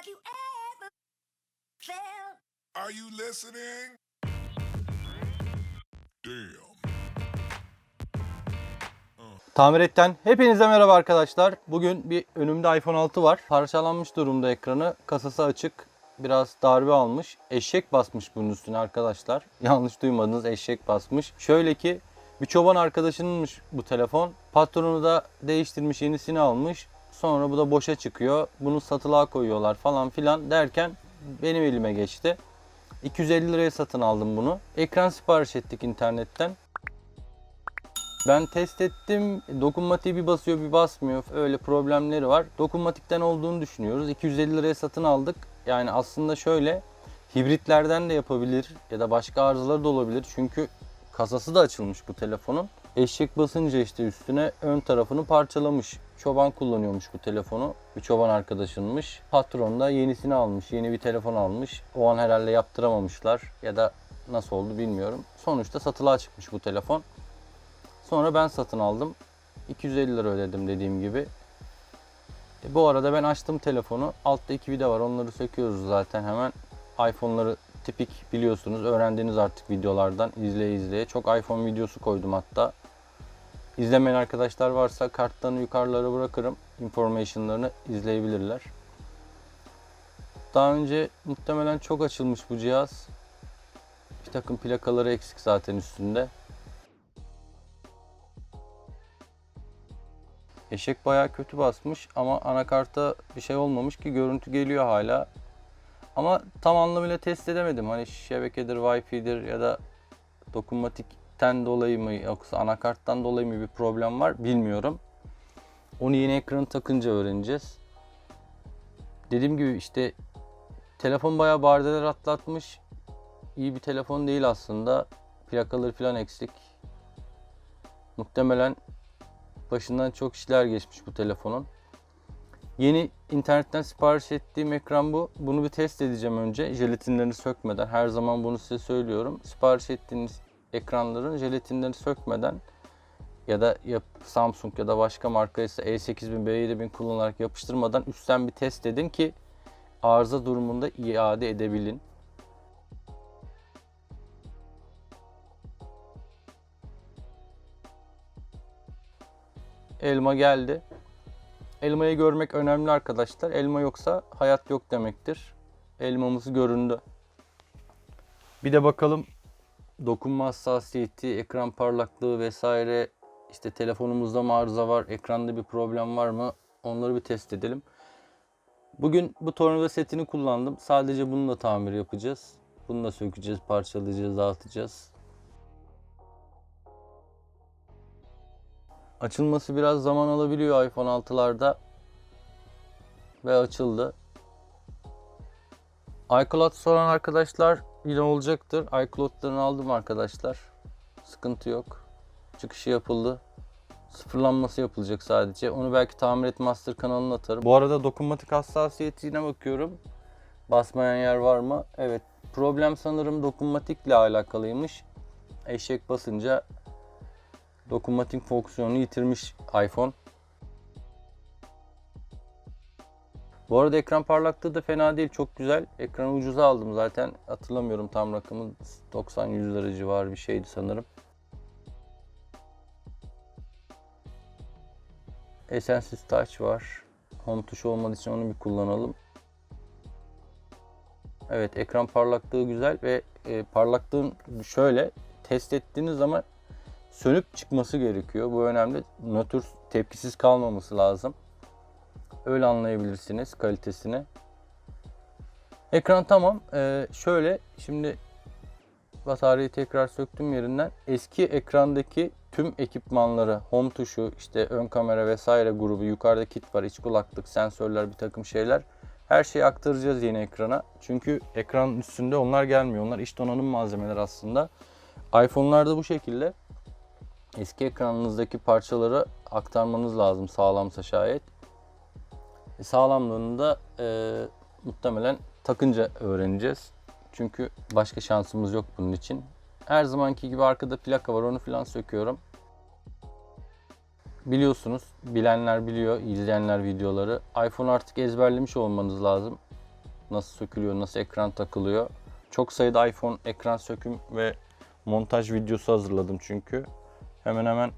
Have you ever felt? Are you listening? Damn. Tamiretten hepinize merhaba arkadaşlar. Bugün bir önümde iPhone 6 var. Parçalanmış durumda ekranı. Kasası açık. Biraz darbe almış. Eşek basmış bunun üstüne arkadaşlar. Yanlış duymadınız eşek basmış. Şöyle ki bir çoban arkadaşınınmış bu telefon. Patronu da değiştirmiş yenisini almış. Sonra bu da boşa çıkıyor. Bunu satılığa koyuyorlar falan filan derken benim elime geçti. 250 liraya satın aldım bunu. Ekran sipariş ettik internetten. Ben test ettim. Dokunmatiği bir basıyor bir basmıyor. Öyle problemleri var. Dokunmatikten olduğunu düşünüyoruz. 250 liraya satın aldık. Yani aslında şöyle hibritlerden de yapabilir ya da başka arızaları da olabilir. Çünkü kasası da açılmış bu telefonun. Eşek basınca işte üstüne ön tarafını parçalamış. Çoban kullanıyormuş bu telefonu. Bir çoban arkadaşınmış. Patron da yenisini almış. Yeni bir telefon almış. O an herhalde yaptıramamışlar ya da nasıl oldu bilmiyorum. Sonuçta satılığa çıkmış bu telefon. Sonra ben satın aldım. 250 lira ödedim dediğim gibi. E, bu arada ben açtım telefonu. Altta iki vida var. Onları söküyoruz zaten hemen. iPhone'ları tipik biliyorsunuz. Öğrendiğiniz artık videolardan izleye izleye. Çok iPhone videosu koydum hatta. İzlemeyen arkadaşlar varsa kartlarını yukarılara bırakırım. Information'larını izleyebilirler. Daha önce muhtemelen çok açılmış bu cihaz. Bir takım plakaları eksik zaten üstünde. Eşek bayağı kötü basmış ama anakarta bir şey olmamış ki görüntü geliyor hala. Ama tam anlamıyla test edemedim. Hani şebekedir, Wi-Fi'dir ya da dokunmatikten dolayı mı yoksa anakarttan dolayı mı bir problem var bilmiyorum. Onu yeni ekranı takınca öğreneceğiz. Dediğim gibi işte telefon bayağı bardeler atlatmış. İyi bir telefon değil aslında. Plakaları falan eksik. Muhtemelen başından çok işler geçmiş bu telefonun. Yeni internetten sipariş ettiğim ekran bu. Bunu bir test edeceğim önce. Jelatinlerini sökmeden. Her zaman bunu size söylüyorum. Sipariş ettiğiniz ekranların jelatinlerini sökmeden ya da Samsung ya da başka marka ise E8000, B7000 kullanarak yapıştırmadan üstten bir test edin ki arıza durumunda iade edebilin. Elma geldi. Elmayı görmek önemli arkadaşlar. Elma yoksa hayat yok demektir. Elmamız göründü. Bir de bakalım dokunma hassasiyeti, ekran parlaklığı vesaire işte telefonumuzda mı arıza var, ekranda bir problem var mı onları bir test edelim. Bugün bu tornavida setini kullandım. Sadece bununla tamir yapacağız. Bunu da sökeceğiz, parçalayacağız, dağıtacağız. Açılması biraz zaman alabiliyor iPhone 6'larda. Ve açıldı. iCloud soran arkadaşlar yine olacaktır. iCloud'larını aldım arkadaşlar. Sıkıntı yok. Çıkışı yapıldı. Sıfırlanması yapılacak sadece. Onu belki tamir et master kanalına atarım. Bu arada dokunmatik hassasiyetine bakıyorum. Basmayan yer var mı? Evet. Problem sanırım dokunmatikle alakalıymış. Eşek basınca dokunmatik fonksiyonunu yitirmiş iPhone. Bu arada ekran parlaklığı da fena değil. Çok güzel. Ekranı ucuza aldım zaten. Hatırlamıyorum tam rakamı. 90-100 lira civarı bir şeydi sanırım. Essential Touch var. Home tuşu olmadığı için onu bir kullanalım. Evet ekran parlaklığı güzel ve e, parlaklığın şöyle test ettiğiniz zaman sönüp çıkması gerekiyor. Bu önemli. Nötr tepkisiz kalmaması lazım. Öyle anlayabilirsiniz kalitesini. Ekran tamam. Ee, şöyle şimdi bataryayı tekrar söktüm yerinden. Eski ekrandaki tüm ekipmanları, home tuşu, işte ön kamera vesaire grubu, yukarıda kit var, iç kulaklık, sensörler, bir takım şeyler. Her şeyi aktaracağız yeni ekrana. Çünkü ekran üstünde onlar gelmiyor. Onlar iç donanım malzemeler aslında. iPhone'larda bu şekilde eski ekranınızdaki parçaları aktarmanız lazım sağlamsa şayet. E, sağlamlığını da e, muhtemelen takınca öğreneceğiz. Çünkü başka şansımız yok bunun için. Her zamanki gibi arkada plaka var onu falan söküyorum. Biliyorsunuz, bilenler biliyor, izleyenler videoları. iPhone artık ezberlemiş olmanız lazım. nasıl sökülüyor, nasıl ekran takılıyor. Çok sayıda iPhone ekran söküm ve montaj videosu hazırladım çünkü. Hemen hemen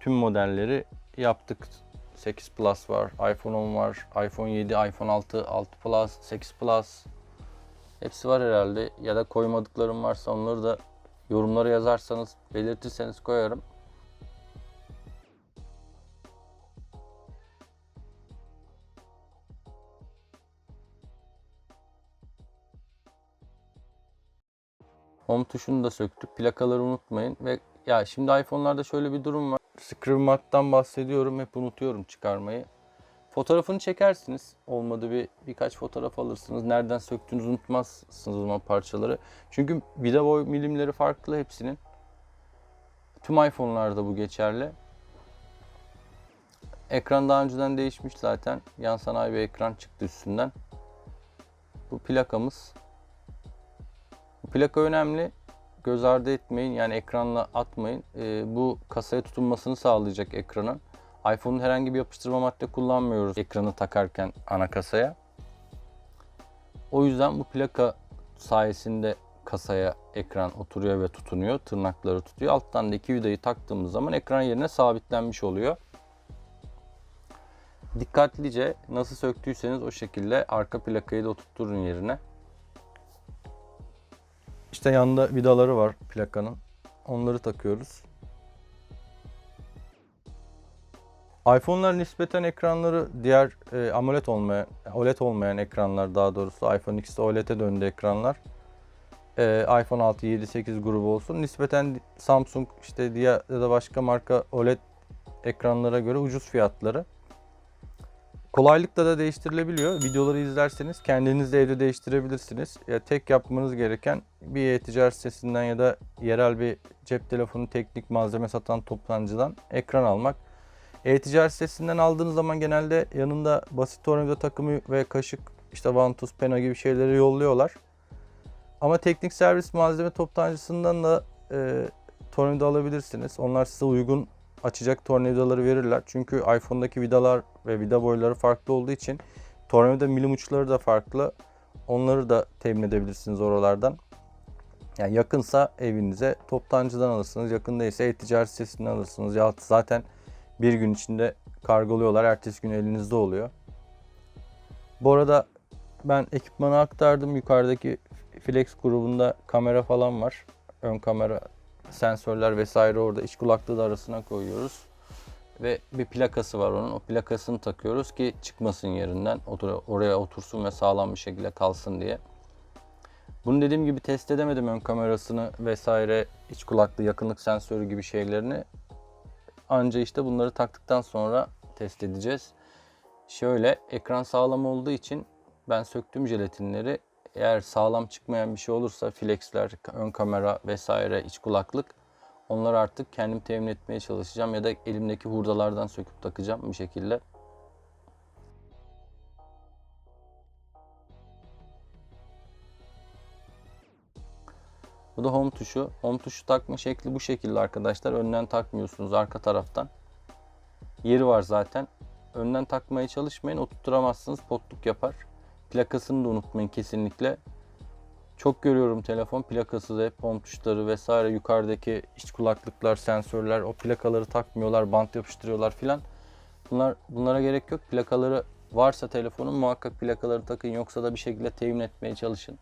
tüm modelleri yaptık. 8 Plus var, iPhone 10 var, iPhone 7, iPhone 6, 6 Plus, 8 Plus. Hepsi var herhalde. Ya da koymadıklarım varsa onları da yorumlara yazarsanız, belirtirseniz koyarım. Home tuşunu da söktük. Plakaları unutmayın ve ya şimdi iPhone'larda şöyle bir durum var. Screen Mark'tan bahsediyorum. Hep unutuyorum çıkarmayı. Fotoğrafını çekersiniz. Olmadı bir birkaç fotoğraf alırsınız. Nereden söktüğünüzü unutmazsınız o zaman parçaları. Çünkü vida boy milimleri farklı hepsinin. Tüm iPhone'larda bu geçerli. Ekran daha önceden değişmiş zaten. Yan sanayi bir ekran çıktı üstünden. Bu plakamız. Bu plaka önemli. Göz ardı etmeyin. Yani ekranla atmayın. Ee, bu kasaya tutunmasını sağlayacak ekranın. iPhone'un herhangi bir yapıştırma madde kullanmıyoruz ekranı takarken ana kasaya. O yüzden bu plaka sayesinde kasaya ekran oturuyor ve tutunuyor. Tırnakları tutuyor. Alttan da iki vidayı taktığımız zaman ekran yerine sabitlenmiş oluyor. Dikkatlice nasıl söktüyseniz o şekilde arka plakayı da oturtturun yerine. İşte yanında vidaları var plakanın. Onları takıyoruz. iPhone'lar nispeten ekranları diğer e, AMOLED olmayan, OLED olmayan ekranlar daha doğrusu iPhone X'de OLED'e döndü ekranlar. E, iPhone 6, 7, 8 grubu olsun. Nispeten Samsung işte diğer ya da başka marka OLED ekranlara göre ucuz fiyatları. Kolaylıkla da değiştirilebiliyor. Videoları izlerseniz kendiniz de evde değiştirebilirsiniz. Ya tek yapmanız gereken bir e-ticaret sitesinden ya da yerel bir cep telefonu teknik malzeme satan toptancıdan ekran almak. E-ticaret sitesinden aldığınız zaman genelde yanında basit tornavida takımı ve kaşık, işte vantuz, pena gibi şeyleri yolluyorlar. Ama teknik servis malzeme toptancısından da e, tornavida alabilirsiniz. Onlar size uygun açacak tornavidaları verirler. Çünkü iPhone'daki vidalar ve vida boyları farklı olduğu için tornavida milim uçları da farklı. Onları da temin edebilirsiniz oralardan. Yani yakınsa evinize toptancıdan alırsınız. Yakın değilse e-ticaret sitesinden alırsınız. Ya zaten bir gün içinde kargoluyorlar. Ertesi gün elinizde oluyor. Bu arada ben ekipmanı aktardım. Yukarıdaki Flex grubunda kamera falan var. Ön kamera, sensörler vesaire orada. iç kulaklığı da arasına koyuyoruz. Ve bir plakası var onun. O plakasını takıyoruz ki çıkmasın yerinden. Otur- Oraya otursun ve sağlam bir şekilde kalsın diye. Bunu dediğim gibi test edemedim ön kamerasını vesaire, iç kulaklığı, yakınlık sensörü gibi şeylerini. Anca işte bunları taktıktan sonra test edeceğiz. Şöyle ekran sağlam olduğu için ben söktüm jelatinleri. Eğer sağlam çıkmayan bir şey olursa flexler, ön kamera vesaire, iç kulaklık onları artık kendim temin etmeye çalışacağım ya da elimdeki hurdalardan söküp takacağım bir şekilde. Bu da home tuşu. Home tuşu takma şekli bu şekilde arkadaşlar. Önden takmıyorsunuz arka taraftan. Yeri var zaten. Önden takmaya çalışmayın. Oturtturamazsınız. Potluk yapar. Plakasını da unutmayın kesinlikle. Çok görüyorum telefon plakası da home tuşları vesaire yukarıdaki iç kulaklıklar, sensörler o plakaları takmıyorlar, bant yapıştırıyorlar filan. Bunlar bunlara gerek yok. Plakaları varsa telefonun muhakkak plakaları takın yoksa da bir şekilde temin etmeye çalışın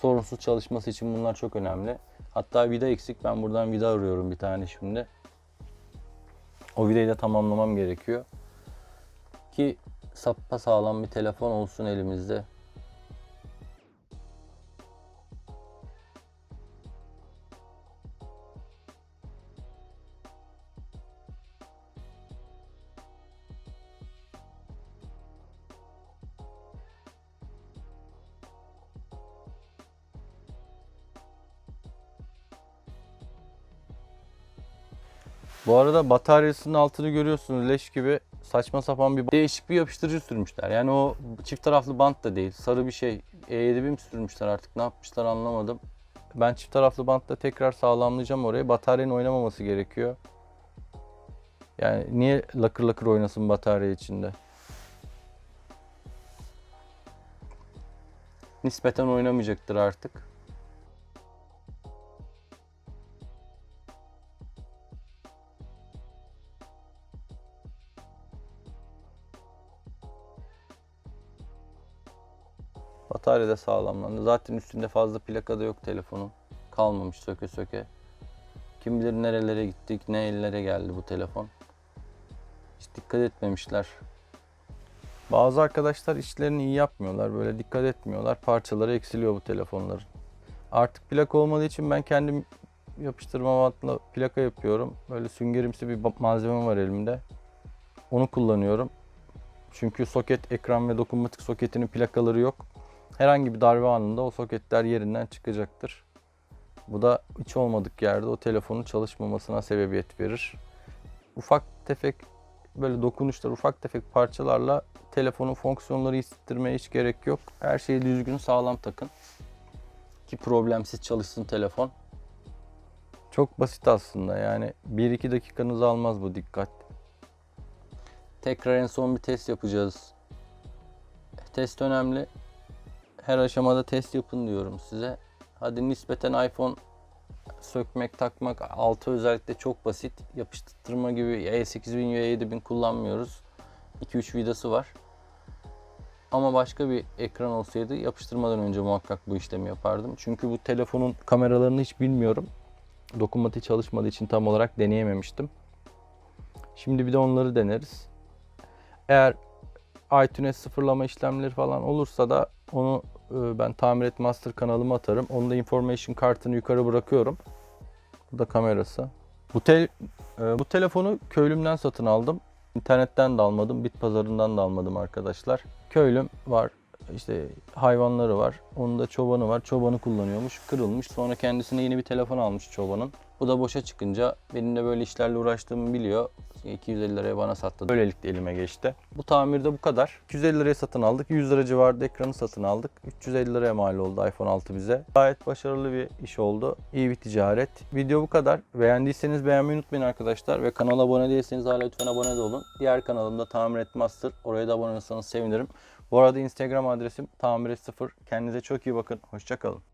sorunsuz çalışması için bunlar çok önemli. Hatta vida eksik. Ben buradan vida arıyorum bir tane şimdi. O vidayı da tamamlamam gerekiyor. Ki sappa sağlam bir telefon olsun elimizde. Bu arada bataryasının altını görüyorsunuz leş gibi saçma sapan bir değişik bir yapıştırıcı sürmüşler. Yani o çift taraflı bant da değil. Sarı bir şey. E7 mi sürmüşler artık ne yapmışlar anlamadım. Ben çift taraflı bantla tekrar sağlamlayacağım orayı. Bataryanın oynamaması gerekiyor. Yani niye lakır lakır oynasın batarya içinde? nispeten oynamayacaktır artık. Batarya da sağlamlandı. Zaten üstünde fazla plaka da yok telefonun. Kalmamış söke söke. Kim bilir nerelere gittik, ne ellere geldi bu telefon. Hiç dikkat etmemişler. Bazı arkadaşlar işlerini iyi yapmıyorlar. Böyle dikkat etmiyorlar. Parçaları eksiliyor bu telefonların. Artık plaka olmadığı için ben kendim yapıştırma bantla plaka yapıyorum. Böyle süngerimsi bir malzeme var elimde. Onu kullanıyorum. Çünkü soket, ekran ve dokunmatik soketinin plakaları yok. Herhangi bir darbe anında o soketler yerinden çıkacaktır. Bu da hiç olmadık yerde o telefonun çalışmamasına sebebiyet verir. Ufak tefek böyle dokunuşlar, ufak tefek parçalarla telefonun fonksiyonları hissettirmeye hiç gerek yok. Her şeyi düzgün sağlam takın. Ki problemsiz çalışsın telefon. Çok basit aslında yani 1-2 dakikanızı almaz bu dikkat. Tekrar en son bir test yapacağız. Test önemli. Her aşamada test yapın diyorum size. Hadi nispeten iPhone sökmek, takmak 6 özellikle çok basit. Yapıştırma gibi E8000, E7000 kullanmıyoruz. 2-3 vidası var. Ama başka bir ekran olsaydı yapıştırmadan önce muhakkak bu işlemi yapardım. Çünkü bu telefonun kameralarını hiç bilmiyorum. Dokunmatik çalışmadığı için tam olarak deneyememiştim. Şimdi bir de onları deneriz. Eğer iTunes sıfırlama işlemleri falan olursa da onu ben tamir et master kanalıma atarım. Onu da information kartını yukarı bırakıyorum. Bu da kamerası. Bu tel e, bu telefonu köylümden satın aldım. İnternetten de almadım, bit pazarından da almadım arkadaşlar. Köylüm var, işte hayvanları var. Onun da çobanı var. Çobanı kullanıyormuş, kırılmış. Sonra kendisine yeni bir telefon almış çobanın. Bu da boşa çıkınca benim de böyle işlerle uğraştığımı biliyor. 250 liraya bana sattı. Böylelikle elime geçti. Bu tamirde bu kadar. 250 liraya satın aldık. 100 lira civarında ekranı satın aldık. 350 liraya mal oldu iPhone 6 bize. Gayet başarılı bir iş oldu. İyi bir ticaret. Video bu kadar. Beğendiyseniz beğenmeyi unutmayın arkadaşlar. Ve kanala abone değilseniz hala lütfen abone de olun. Diğer kanalımda Tamir Et Master. Oraya da abone olursanız sevinirim. Bu arada Instagram adresim tamir0. Kendinize çok iyi bakın. Hoşçakalın.